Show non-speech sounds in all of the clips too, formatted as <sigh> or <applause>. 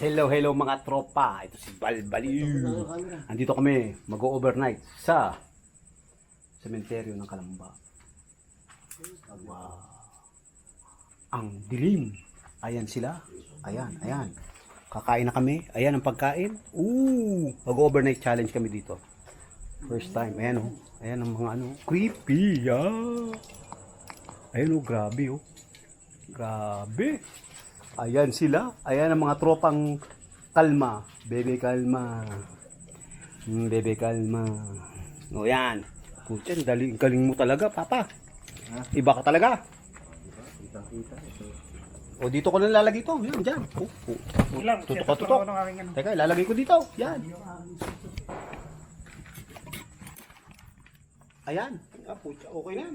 Hello, hello mga tropa. Ito si Balbaliw. Andito kami, mag-overnight sa sementeryo ng Kalamba. Wow. Ang dilim. Ayan sila. Ayan, ayan. Kakain na kami. Ayan ang pagkain. Ooh! Mag-overnight challenge kami dito. First time. Ayan oh. Ayan ang mga ano. Creepy. Ah. Ayan oh, grabe oh. Grabe. Ayan sila. Ayan ang mga tropang kalma. Bebe kalma. Hmm, bebe kalma. O yan. Pucha, ang dali, ang galing mo talaga, papa. Iba ka talaga. O dito ko lang lalagay ito. Yan, dyan. O, o, o, Lang, tutok ka, tutok. Teka, lalagay ko dito. Yan. Ayan. Ah, pucha, okay na yan.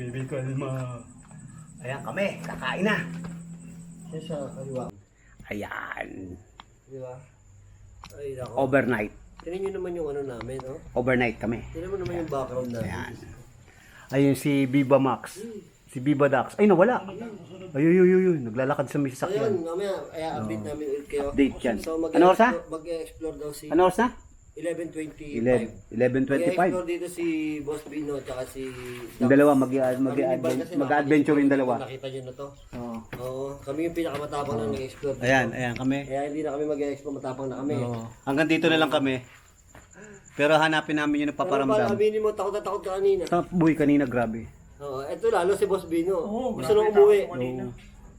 Baby kalma. Ayan kami, kakain na. Siya sa kaliwa. Ayan. Di ba? Ay, nako. Overnight. Tingnan nyo naman yung ano namin, no? Overnight kami. Tingnan mo naman yung background namin. Ayan. Ayun si Biba Max. Si Biba Dax. Ay, nawala. Ay, ay, ay, ay. Naglalakad sa may sasakyan. mamaya, ay update namin ulit kayo. Update yan. So mag- Ano oras na? Mag-explore daw si Ano oras na? 11.25. 11, 11.25. Mag-explore dito si Boss Bino at saka si... Yung dalawa, mag- mag- mag-adventure yung dalawa. Nakita nyo na to. Oo. Oo, kami yung pinakamatapang na nag-explore. dito. Ayan, ayan kami. Kaya hindi na kami mag-explore, matapang na kami. Oo. Hanggang dito na lang kami. Pero hanapin namin yung Pero pala, nagpaparamdam. aminin mo, takot na takot ka kanina. Sa buhay kanina, grabe. Oo, eto lalo si Boss Bino. Oo, Gusto grabe, nang umuwi.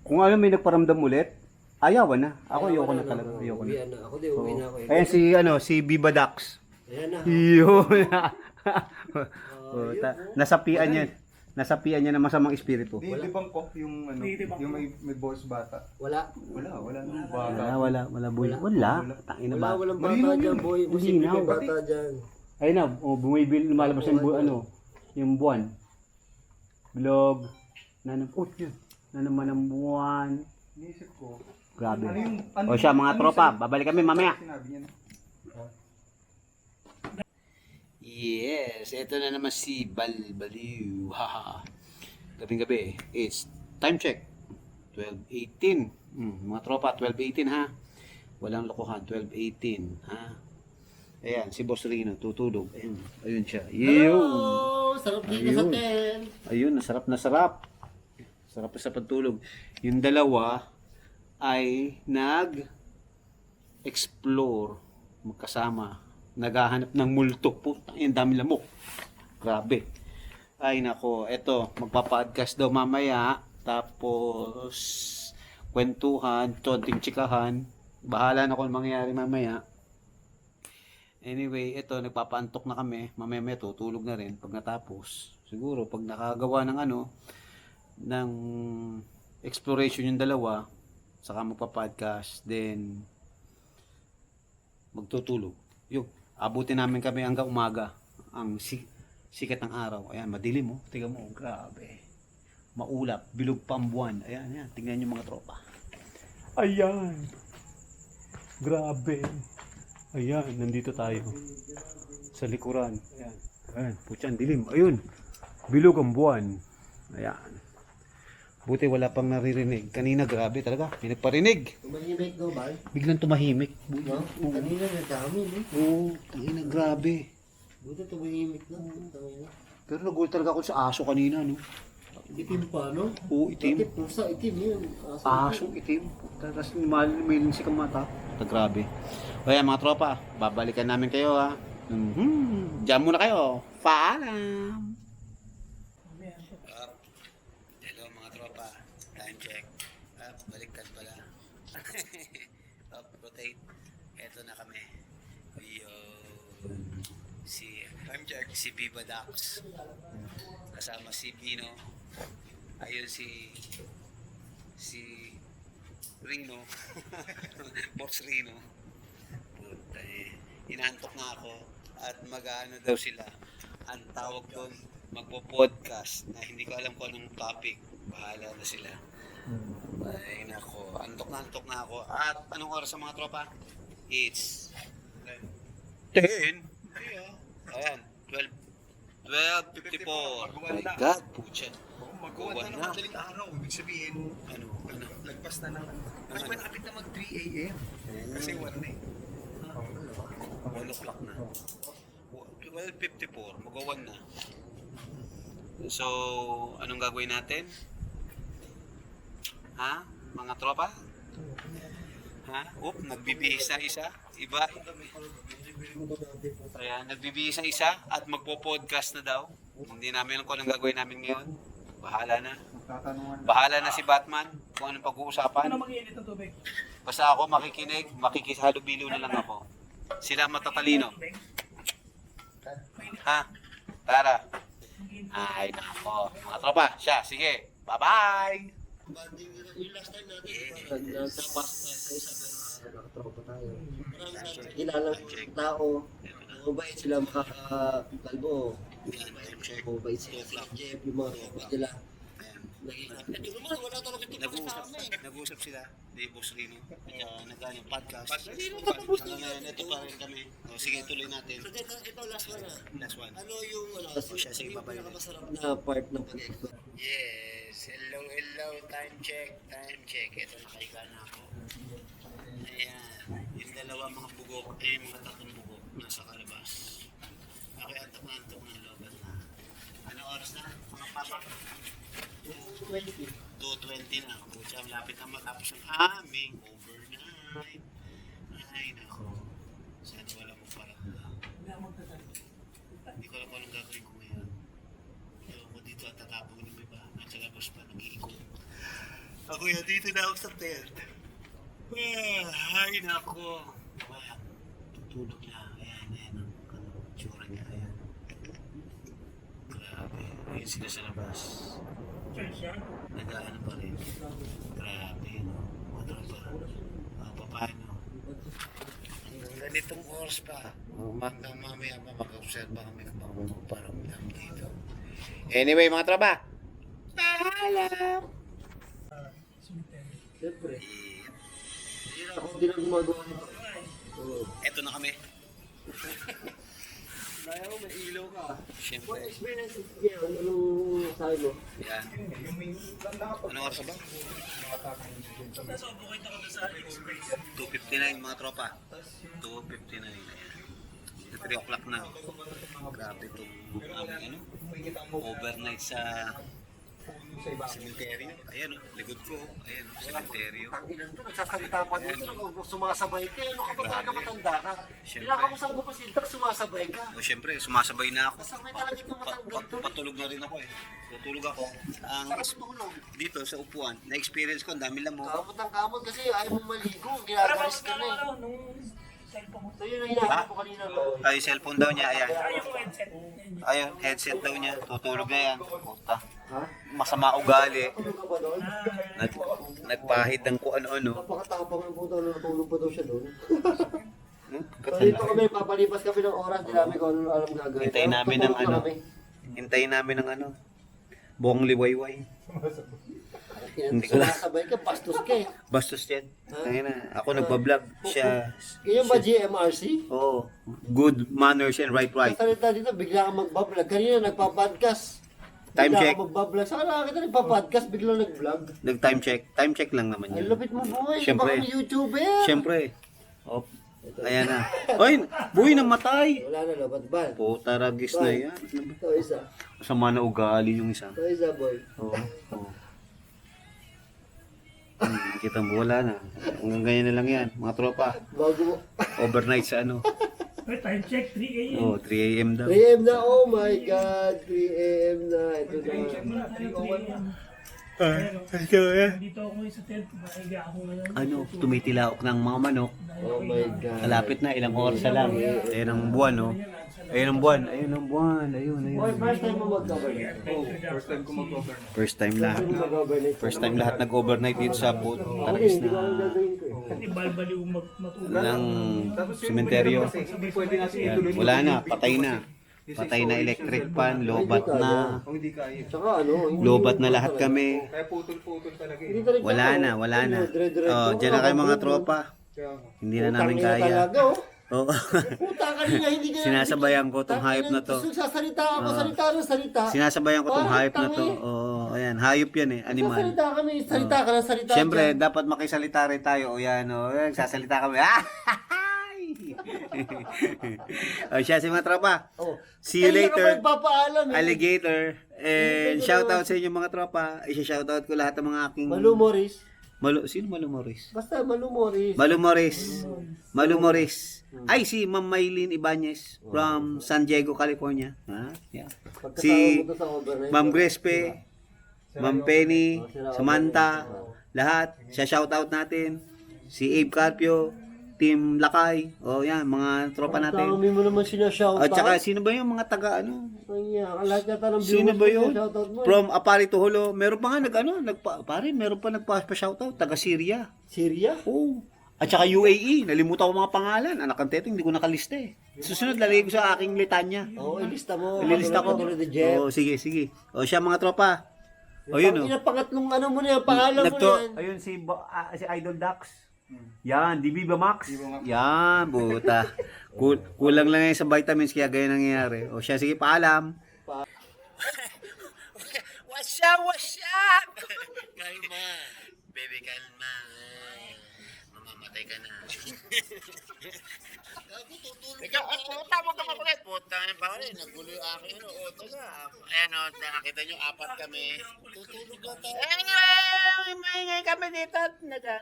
Kung ano may nagparamdam ulit, ayawan na. Ako Ayaw ayoko na, talaga. Ayoko na. Uwian na. Ako din, uwi na ako. eh. Ayan si, ano, si Biba Dax. Ayan na. Yun. <laughs> <laughs> Oh, ta- nasapian niya. Nasapian niya ng masamang espiritu. Didibang ko yung ano, yung may, may boss bata. Wala. Wala, wala nang bata. Wala, wala, wala, boy. Wala. Tangina Wala, ba? walang bata dyan, boy. Posible Malinaw. may bata dyan. Ayun na, oh, bumibil, lumalabas yung bu- ano, yung buwan. Bilog. Nanam, oh, yun. Nanaman ng buwan. Iniisip ko. Grabe. Ano yung, ano O siya, mga ano tropa, yung- babalik kami mamaya. Sinabi niya. Yes, ito na naman si Balbaliw. Haha. Gabing gabi, it's time check. 12.18. Hmm, mga tropa, 12.18 ha. Walang lokohan, 12.18 ha. Ayan, si Boss Rino, tutulog. Ayun, ayun siya. Oh, sarap dito sa tent. Ayun, nasarap na sarap. Sarap na sa pagtulog. Yung dalawa ay nag-explore magkasama. Naghahanap ng multo po. Ang dami lamok. Grabe. Ay nako, eto, magpa-podcast daw mamaya. Tapos, kwentuhan, tonting chikahan. Bahala na kung mangyayari mamaya. Anyway, ito, nagpapaantok na kami. Mamaya may tutulog na rin pag natapos. Siguro, pag nakagawa ng ano, ng exploration yung dalawa, saka magpa-podcast, then magtutulog. Yung, abutin namin kami hanggang umaga. Ang si sikat ng araw. Ayan, madilim oh. Tingnan mo, grabe. Maulap, bilog pa ang buwan. Ayan, ayan. Tingnan yung mga tropa. Ayan. Grabe. Ayan, nandito tayo. Sa likuran. Ayan. Ayan, putyan, dilim. Ayun. Bilog ang buwan. Ayan. Buti wala pang naririnig. Kanina grabe talaga. May nagparinig. Tumahimik daw ba? Biglang tumahimik. No? Kanina nagdami, no? Oo, tangina grabe. Buti tumahimik na. Tangina. Pero nagulat talaga ako sa aso kanina, no? Itim pa, no? Oo, itim. Bakit pusa, itim yun. Aso. Aso, itim. Tapos mal, may linsik ang mata. Ito, grabe. Kaya mga tropa, babalikan namin kayo ha. Mhm. Diyan muna kayo. Paalam. Si Biba Dax. Kasama si Bino. Ayun si si Ringo. <laughs> Boss Rino. Puta eh. Inaantok na ako at mag-ano daw sila. Ang tawag doon, magpo-podcast na hindi ko alam kung anong topic. Bahala na sila. Ay nako, antok na antok na ako. At anong oras sa mga tropa? It's 10. Ayan. 12.54. Magawa My na. God, pucha. Oo, Magawa na ng madaling araw. Ibig sabihin, Ano? Ano? lagpas na ng... Mas malapit na mag 3 a.m. Kasi 1 na eh. 1 o'clock na. 12.54. Magawan na. So, anong gagawin natin? Ha? Mga tropa? Ha? Oop, nagbibihis na isa. Iba. Ayan, nagbibihis na isa at magpo-podcast na daw. Hindi namin alam kung anong gagawin namin ngayon. Bahala na. Bahala na si Batman kung anong pag-uusapan. Ano mag-iinit ng tubig? Basta ako makikinig, makikihalubilo na lang ako. Sila matatalino. Ha? Tara. Ay, nako. Mga tropa, siya, sige. Bye-bye! Yung last time natin, nagtapas tayo sa isa pero nakatropa tayo. Kilalang tao. Mabait sila makakakalbo. Mabait sila sa Jeff, yung mga tropa nila. Nag-uusap, nag-uusap sila. Di Boss Rino. Kaya nagano yung podcast. Ngayon, ito pa rin kami. O, sige, tuloy natin. So, ito, ito last one. Last one. Ano yung, ano, sige, yung babalik. pinakamasarap na part ng pag-expert? Yes, hello, hello, time check, time check. Ito na ako. Ayan, yung dalawa mga bugok, eh, mga tatlong bugok nasa kalabas. Ako antok-antok na lobat na. Ano oras na? Mga papa? 2.20 na. Pucha, malapit na matapos ang aming overnight. Ay, nako. Sana wala mo parang Hindi ko alam kung anong gagawin ko ngayon. Ewan ko dito at tatapong ng iba. Nasa labas pa, nag-iikot. Ako yan, dito na ako sa tent. Ah, ay, nako. Wala. Tutulog na. Ayan, ayan. Ang ano, tsura niya. Ayan. Grabe. Ayun sila sa labas. Nag-ano pa rin. Grabe, no? Ano pa? Uh, paano? Ganitong oras pa. Hanggang mamaya pa mag-observe kami ng mga paramdam dito. Anyway, mga tropa. Paalam! Siyempre. Hindi na ako din ang gumagawa nito. Oo. Eto na kami. Kaya mo, may ilaw ka. Siyempre. What experience is here? Ano, anong sabi mo? Yan. Anong oras ba? Nasa upo kita ko sa experience. 2.59 mga tropa. 2.59. Ayan. 3 o'clock na. Grabe itong aming ano, overnight sa cemetery. Ayan o, likod ko. Ayan o, cemetery. Ang ilan to, nagsasalita pa dito, nag- sumasabay ka. Ano ka ba talaga matanda ka? Siyempre. Kailangan mo sa mo sintak, sumasabay ka. O syempre, sumasabay na ako. Kasabay talaga matanda pa, to. patulog na rin ako eh. Tutulog ako. Ang Saan ka tulog? dito sa upuan, na-experience ko, ang dami lamok. Kamot ng kamot kasi ayaw mo maligo. Ginagalis ka na eh. ano, nung ko. So yun ang hinahanap ko kanina to. Ay, cellphone daw niya, ayan. Ayun, headset daw niya. Tutulog na yan. Puta. Ha? Masama ugali. Nag, nagpahid ng kung ano-ano. Napakatapang ng puto na natulog pa daw siya doon. Hmm? So dito kami, papalipas kami ng oras, di namin kung ano alam gagawin. Hintayin namin ng ano. Hintayin namin ng ano. Buong liwayway. Hindi ko nasabay ka, bastos ka eh. Bastos yan. Ayun na. Ako nagbablog. Siya. Ganyan ba GMRC? Oo. good manners and right right. Kasalita dito, bigla ka magbablog. Kanina nagpa-podcast. Time bigla check. ka magbablog. Saan nakakita nagpa-podcast, bigla nag-vlog. Nag time check. Time check lang naman Ay, yun. lupit mo boy. Siyempre. Baka YouTuber. Siyempre. Oh. Ayan na. Ay, buhay namatay. Wala na, lobat ba? Puta ragis na yan. Ito isa. Sama na ugali yung isa. Ito isa, boy. Oo. Oo. Hmm, kita mo, wala na. Hanggang ganyan na lang yan, mga tropa. Bago. Overnight sa ano. Time check, 3 a.m. Oh, 3 a.m. daw. 3 a.m. na, oh my God. 3 a.m. na. Ito Time check mo na. na, 3 a.m. Ito eh. Dito ako ngayon sa tent, mahiga ako ngayon. Ano, tumitilaok ng mga manok. Oh my God. Malapit na, ilang oras na lang. Ayun ang buwan, no? Ayun ang buwan, ayun ang buwan. Ayun, ayun. Boy, first time mo mag-governate. Oh, first time ko mag-govern. First time lahat. First time mag-governate. First time lahat nag-overnight dito sa boat. Ako Taragis na. Kasi balbaliw matulog. ng sementeryo. wala na, patay na. Patay na electric pan, lobat na. Ano, Lobat na lahat kami. Wala na, wala na. Oh, diyan na kayo mga tropa. Hindi na namin kaya. Oh. Oo. Puta ka rin nga, hindi <laughs> ka Sinasabayan ko tong hayop na to. Gusto sasalita ako, salita ng salita. Sinasabayan ko tong Parang hayop na to. tangi. Oo, ayan, hayop yan eh, animal. Sasalita kami, salita ka ng salita. Siyempre, dapat makisalita rin tayo. O yan, o. Yan, sasalita kami. <laughs> Ah! <laughs> o siya si mga tropa. Oh. See you Eh, later. pa nagpapaalam eh. Alligator. And shoutout sa inyo mga tropa. Isa-shoutout ko lahat ng mga aking... Malu Morris. Malu, sino Malu Morris? Basta Malu Morris. Malu Morris. Malu Morris. Ay, si Ma'am Maylin Ibanez from San Diego, California. Ha? Yeah. Si overnight. Ma'am Grespe, Ma'am Penny, Samantha, lahat. Siya shoutout natin. Si Abe Carpio, Team Lakay. O yan, mga tropa Ang natin. dami mo naman sinashoutout. At saka, sino ba yung mga taga ano? Ay, ang lahat yata ng Sino ba yun? mo. eh. From Apari to Holo. Meron pa nga nag ano, nagpa, pare, meron pa nagpa-shoutout. Taga Syria. Syria? Oo. At saka UAE, nalimutan ko mga pangalan. Anak ng teteng, hindi ko nakalista eh. Susunod, lalagay ko sa aking litanya. Oo, ilista mo. Ililista ko. Katulad ni Jeff. Oo, sige, sige. O siya mga tropa. O yun o. Ang ina, pangatlong ano mo na yan, pangalan mo na yan. ayun si ah, si Idol Dax. Yan, di Viva Max. Yan, buta. <laughs> Kul- kulang lang yan sa vitamins kaya ganyan nangyayari. O siya, sige, paalam. what's up, what's up? kalma. Baby, kalma. Mamamatay ka na. Ikaw, at puta mo ka makulit. Puta na pa rin. Nagulo yung aking ano. O, taga. Ayan o, nakakita nyo, apat kami. Tutulog lang tayo. Eh, maingay kami dito. Naga.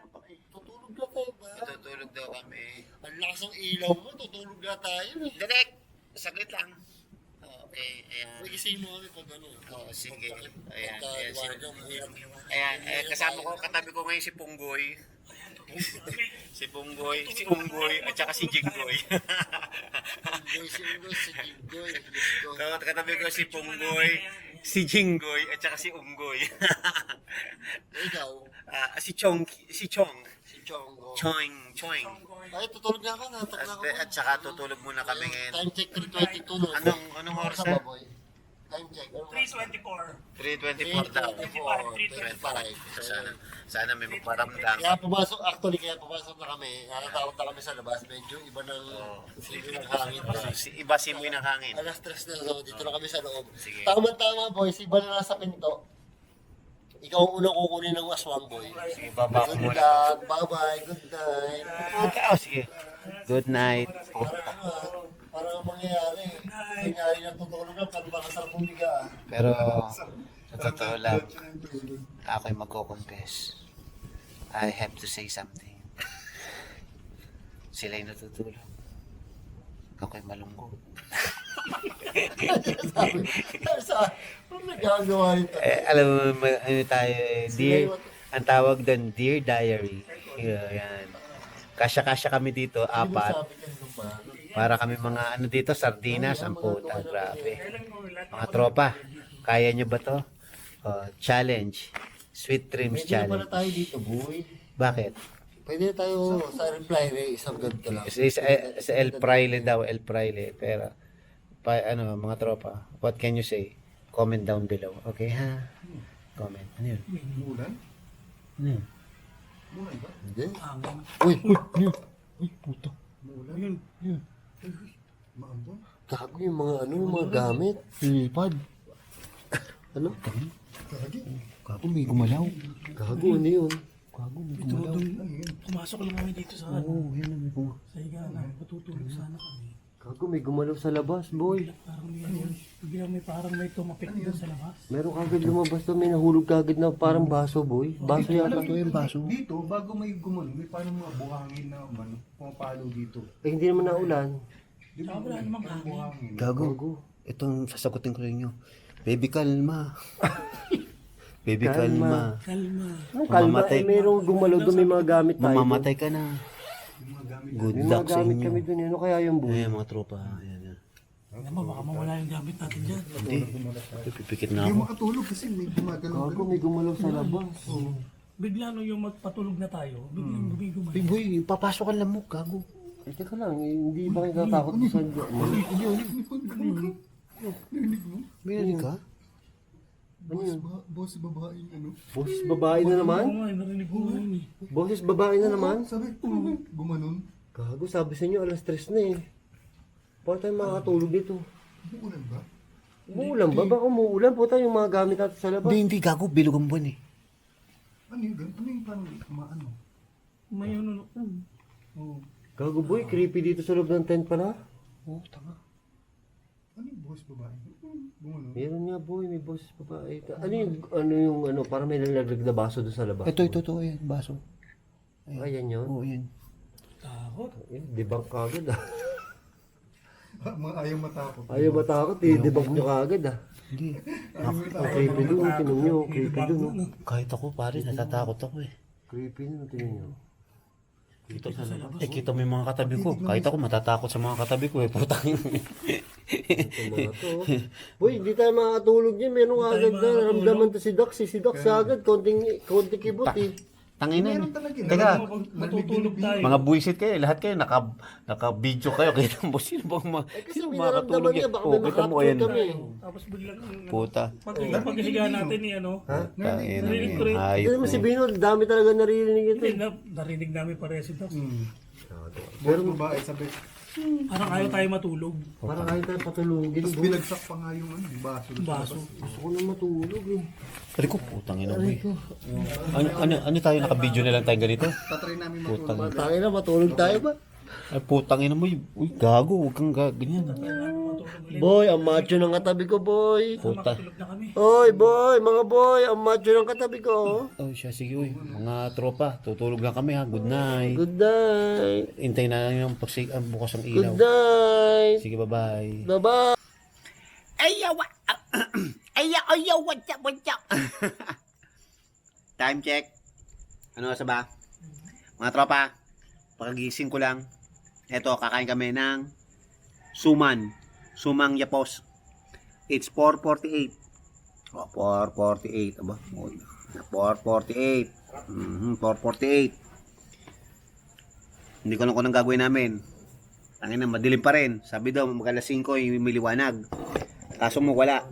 Na tayo ba? Tutulog daw kami. Ang lakas ng ilaw mo, tutulog na tayo eh. Direk, saglit lang. Okay, ayan. Nagising mo kami pag ano. Oo, sige. Ayan, ayan. si- iwanan mo yan. Ayan, eh, kasama ko, katabi ko ngayon si Punggoy. <laughs> si Punggoy, si Unggoy, at saka si Jinggoy. Si Ugo, si Jinggoy. So, katabi ko si Punggoy, si Jinggoy, at saka si Unggoy. <laughs> Ikaw, Ah, si Chong, si Chong. si Chongo. Choing, Choing. Ay, tutulog na ka na. At, at saka tutulog muna kami ngayon. Time check 3.22 no? Anong, anong oras na? Time check. Anong 324. 3.24 daw. 3.25. So, sana, sana may magparamdam. Kaya pumasok, actually, kaya pumasok na kami. Nakatawag na kami sa labas. Medyo iba ng sili ng hangin. Si, iba simoy ng hangin. Alas tres na so, dito na kami sa loob. Sige. Tama-tama, boys. Iba na nasa pinto. Ikaw ang unang kukunin ng aswang, boy. Sige, baba ko Good muna. luck. Bye-bye. Good night. Oh, sige. Good night. Ano, ah, parang ang mangyayari. Nangyari na tutulog na, parang baka sa pumiga. ah. Pero, <laughs> sa totoo lang, ako'y magko-confess. I have to say something. Sila'y natutulog. Ako'y malungkot. Sa, nagagawa nito? Eh, alam mo, ma- ano tayo, eh, dear, ang tawag doon, Dear Diary. Yeah, yan. Kasya-kasya kami dito, apat. Sabi ba? Para kami mga ano dito, sardinas, ang puta, grabe. Mga tropa, kaya nyo ba to? Oh, challenge. Sweet Dreams Pwede Challenge. tayo dito, boy. Bakit? Pwede na tayo sa reply ray, isang ganito lang. Kasi sa, sa El Fraile daw, El Fraile. Pero, pa, ano, mga tropa, what can you say? Comment down below. Okay, ha? Comment. Ano yun? Mulan? Ano yun? Mulan ba? Hindi. Uy, uy, uy, uy, puto. Mulan? Yun. Yun. Maambon? Gago yung mga ano, yung mga gamit. Lipad. ano? Kagi. Gago, may gumalaw. Gago, ano yun? Gago, may Ito, gumalaw. doon, pumasok lang kami dito sa, Oo, yun ang may gumalaw. sa higana. Matutulog sana kami. Gago, may gumalaw sa labas, boy. Parang may, biglang may parang may tumapik doon sa labas. Meron kagad lumabas na may nahulog kagad na parang baso, boy. Baso yata. Ito yung baso. Dito, bago may gumon, may parang mga buhangin na ano, pumapalo dito. Eh, hindi naman naulan. Di ba? Wala namang buhangin. Gago. Itong sasagutin ko sa inyo. Baby, kalma. <laughs> Baby, kalma. Kalma. Kalma, Mamamatay. eh, merong gumalaw doon, may mga gamit tayo. Mamamatay ka na. Good May mga luck sa gamit inyo. kami doon. Ano kaya yung boy? Ayan, mga tropa. Ayan, ayan. Alam mo, baka mawala yung gamit natin dyan. Hindi. Pipikit na Hindi ako. makatulog kasi may gumagalaw. Gago, may gumalaw sa labas. Bigla no yung magpatulog na tayo, biglang Hmm. gumigumay. Hey, boy, papasok ka lang mo. Gago. Eh, teka lang, eh, hindi ba kayo natatakot sa May narinig ka? Boss, ba- boss babaeng ano. Boses babae na naman? Oo nga, narinig ko yun eh. Boses babae na naman? Sabi, gumanon. Gago, sabi sa inyo, alas stress na eh. Paano tayo makakatulog dito? Uulan ba? Umuulan ba? Baka umuulan po tayo yung mga gamit natin sa labas. Hindi, hindi. Gago. Bilog ang buwan eh. Ano yun? Ano yung parang maano? May ano Oo. Gago boy, creepy dito sa loob ng tent pala. Oo, tama. Ano yung buhos babae? Bumulo. Meron nga boy, may boses babae. Ano yung, ano yung, ano, para may nalaglag na baso doon sa labas. Ito, ito, ito. Ayan, baso. Ayan yun. Oo, yan. Takot. Eh, debunk kagad ah. <laughs> Mga ayaw matakot. Ayaw matakot eh, debunk nyo kagad ah. Hindi. Ang creepy doon, tinong nyo, creepy doon oh. Kahit ako, pare, natatakot ako eh. Creepy doon, tingnan nyo. Kita, eh, kita mo yung mga katabi ko. Kahit ako, matatakot sa mga katabi ko eh. Putang ina. Ito mga to. oh. Boy, hindi tayo makakatulog dyan. Meron agad na ramdaman to si Doc. Si, si Doc sa agad, konting, konting kibot eh. Tangina. Meron talaga. eh. Teka, Matutulog tayo. mga buwisit kayo, lahat kayo, naka, naka-video kayo. <laughs> Kita mo, sino bang ma, Eh, kasi sino makakatulog niya, yan? baka may kita mo, ayan. Tapos biglang Puta. pag paghihiga natin ni ano. Ko rin. yung Hindi naman si Bino, dami talaga naririnig ito. Hindi, na, narinig namin pare si Doc. Buhos babae sabi. Parang ayaw tayo matulog. Parang ayaw tayo patulogin. Tapos binagsak pa nga yung ano, yung baso. Baso. Gusto ko na matulog eh. Pari ko, putang ina mo eh. Ano, ano, ano tayo, naka-video na lang tayo ganito? Tatry namin Putang matulog. Tangin na, matulog tayo ba? Ay, putang ina mo. Uy, gago, huwag kang ga- ganyan. Boy, ang macho ng katabi ko, boy. Puta. Na. Oy, boy, mga boy, ang macho ng katabi ko. Oh, siya, sige, uy. Mga tropa, tutulog lang kami ha. Good night. Good night. Hintay na lang yung pagsig, ang bukas ng Good ilaw. night. Sige, bye-bye. Bye-bye. Ayaw, <coughs> ayaw, ayaw, what's up, what's <coughs> up? Time check. Ano sa ba? Mga tropa, pakagising ko lang. Eto, kakain kami ng suman. Sumang yapos. It's 4.48. Oh, 4.48. Aba, oh, 4.48. Mhm, 4.48. Hindi ko na kung anong gagawin namin. Tangin na, madilim pa rin. Sabi daw, mag alas 5 yung may liwanag. Kaso mo wala.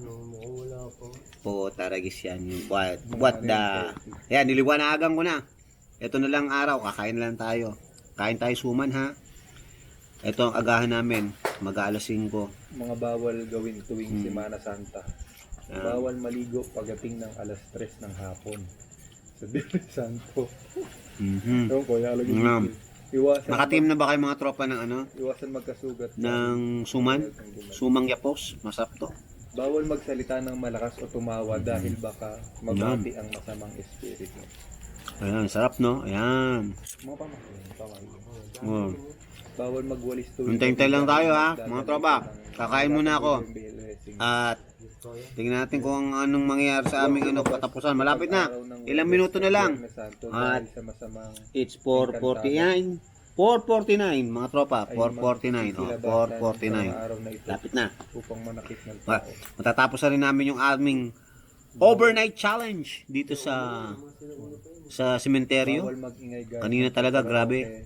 Po, taragis yan. What, what the... Yan, niliwanagan ko na. Ito na lang araw, kakain na lang tayo. Kain tayo suman ha. Ito ang agahan namin. Mag alas 5. mga bawal gawin tuwing Hmm. Semana Santa. Ah. Bawal maligo pagdating ng alas 3 ng hapon. Sa <laughs> Biyernes Santo. Mhm. Ewan ko, nakalagay Mm. Iwasan, Nakatim na ba kayo mga tropa ng ano? iwasan magkasugat. Ng suman? Sumang yapos? Masarap to. Bawal magsalita ng malakas o tumawa dahil baka mabati ang masamang espiritu. Ayan, sarap no? Ayan. Mga pamahay. pamahay. Oh. Bawal magwalis tuwing Hintay-hintay lang tayo, ha, mga tropa. Kakain muna ako. At tingnan natin kung anong mangyayari sa aming ano, katapusan. Malapit na. Ilang minuto na lang. At- It's 4.49. 4.49 mga tropa. 4.49. Oh, 4.49. araw na ito Lapit na. upang manakit ng tao. Matatapos na rin namin yung aming overnight challenge dito sa sa sementeryo. Kanina talaga, grabe.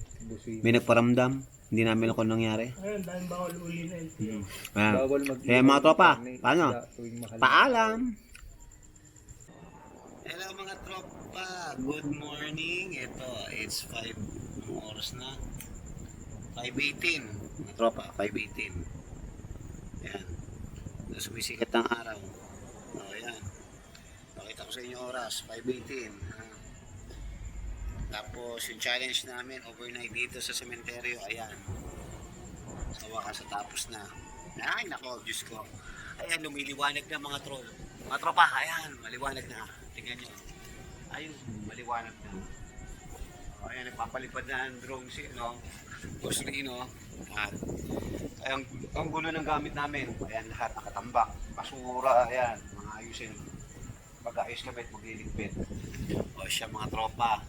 May nagparamdam. Hindi namin alam kung anong nangyari. Ayun, dahil bawal uli na LTO. Ayan. Bawal mag Kaya mga tropa, paano? Paalam! Hello mga tropa! Good morning! Ito, it's 5 Anong oras na? 5.18 Mga tropa, 5.18 Ayan Sumisikat ng araw O, oh, ayan Pakita ko sa inyo oras 5.18 ha? Tapos yung challenge namin overnight dito sa sementeryo Ayan Sa wakas sa tapos na Ay nako, Diyos ko Ayan, lumiliwanag na mga tropa. Mga tropa, ayan, maliwanag na. Tingnan nyo. Ayun, maliwanag na. Ayan, nagpapalipad na ang drone si, no? Gosling, no? At, ang, ang gulo ng gamit namin. Ayan, lahat nakatambak. Basura, ayan, mga ayusin. Pag-ayos kami at magliligpit. O siya, mga tropa.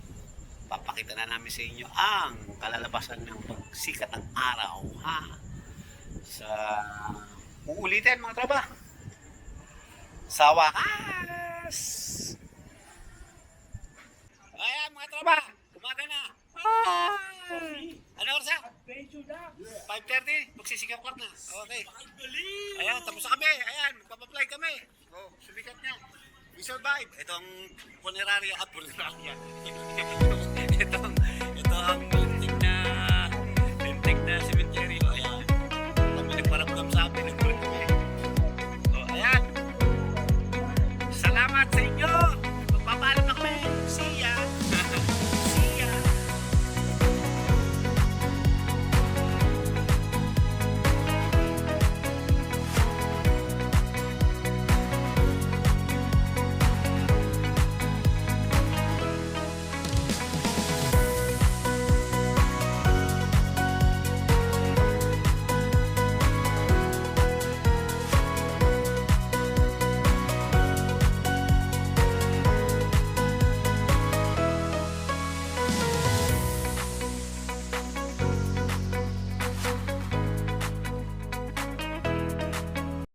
Papakita na namin sa inyo ang kalalabasan ng pagsikat ng araw, ha? Sa Uulitin mga tropa. Sa wakas. Ayan mga tropa. Umaga na. Ay! Ano oras na? 5.30? Magsisikap ka na. Okay. Ayan, tapos na kami. Ayan, magpapaply kami. Oh, sumikat niya. We survive. Ito ang funeraria at funeraria. <laughs> えっと、えっと、